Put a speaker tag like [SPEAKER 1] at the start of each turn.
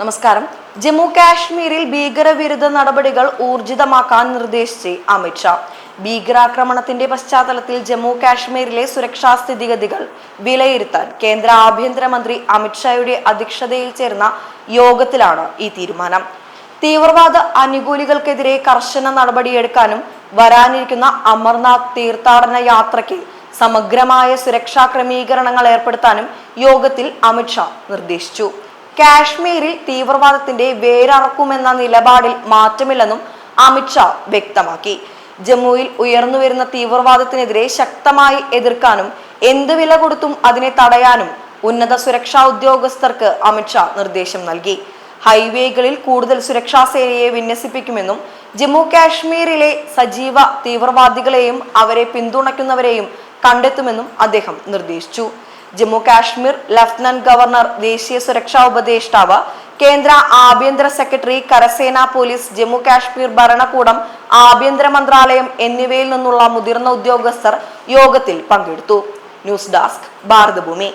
[SPEAKER 1] നമസ്കാരം. ജമ്മു കാശ്മീരിൽ ഭീകരവിരുദ്ധ നടപടികൾ ഊർജിതമാക്കാൻ നിർദ്ദേശിച്ച് അമിത്ഷാ ഭീകരാക്രമണത്തിന്റെ പശ്ചാത്തലത്തിൽ ജമ്മു കാശ്മീരിലെ സുരക്ഷാ സ്ഥിതിഗതികൾ വിലയിരുത്താൻ കേന്ദ്ര ആഭ്യന്തരമന്ത്രി അമിത്ഷായുടെ അധ്യക്ഷതയിൽ ചേർന്ന യോഗത്തിലാണ് ഈ തീരുമാനം. തീവ്രവാദ അനുകൂലികൾക്കെതിരെ കർശന നടപടിയെടുക്കാനും വരാനിരിക്കുന്ന അമർനാഥ് തീർത്ഥാടന യാത്രയ്ക്ക് സമഗ്രമായ സുരക്ഷാ ക്രമീകരണങ്ങൾ ഏർപ്പെടുത്താനും യോഗത്തിൽ അമിത്ഷാ നിർദ്ദേശിച്ചു. കാശ്മീരിൽ തീവ്രവാദത്തിന്റെ വേരറക്കുമെന്ന നിലപാടിൽ മാറ്റമില്ലെന്നും അമിത്ഷാ വ്യക്തമാക്കി. ജമ്മുവിൽ ഉയർന്നുവരുന്ന തീവ്രവാദത്തിനെതിരെ ശക്തമായി എതിർക്കാനും എന്ത് വില കൊടുത്തും അതിനെ തടയാനും ഉന്നത സുരക്ഷാ ഉദ്യോഗസ്ഥർക്ക് അമിത്ഷാ നിർദ്ദേശം നൽകി. ഹൈവേകളിൽ കൂടുതൽ സുരക്ഷാ സേനയെ വിന്യസിപ്പിക്കുമെന്നും ജമ്മു കാശ്മീരിലെ സജീവ തീവ്രവാദികളെയും അവരെ പിന്തുണയ്ക്കുന്നവരെയും കണ്ടെത്തുമെന്നും അദ്ദേഹം നിർദ്ദേശിച്ചു. ജമ്മു കാശ്മീർ ലഫ്റ്റനന്റ് ഗവർണർ ദേശീയ സുരക്ഷാ ഉപദേഷ്ടാവ് കേന്ദ്ര ആഭ്യന്തര സെക്രട്ടറി കരസേന പോലീസ് ജമ്മു കാശ്മീർ ഭരണകൂടം ആഭ്യന്തര മന്ത്രാലയം എന്നിവയിൽ നിന്നുള്ള മുതിർന്ന ഉദ്യോഗസ്ഥർ യോഗത്തിൽ പങ്കെടുത്തു. News desk Bharathabhumi.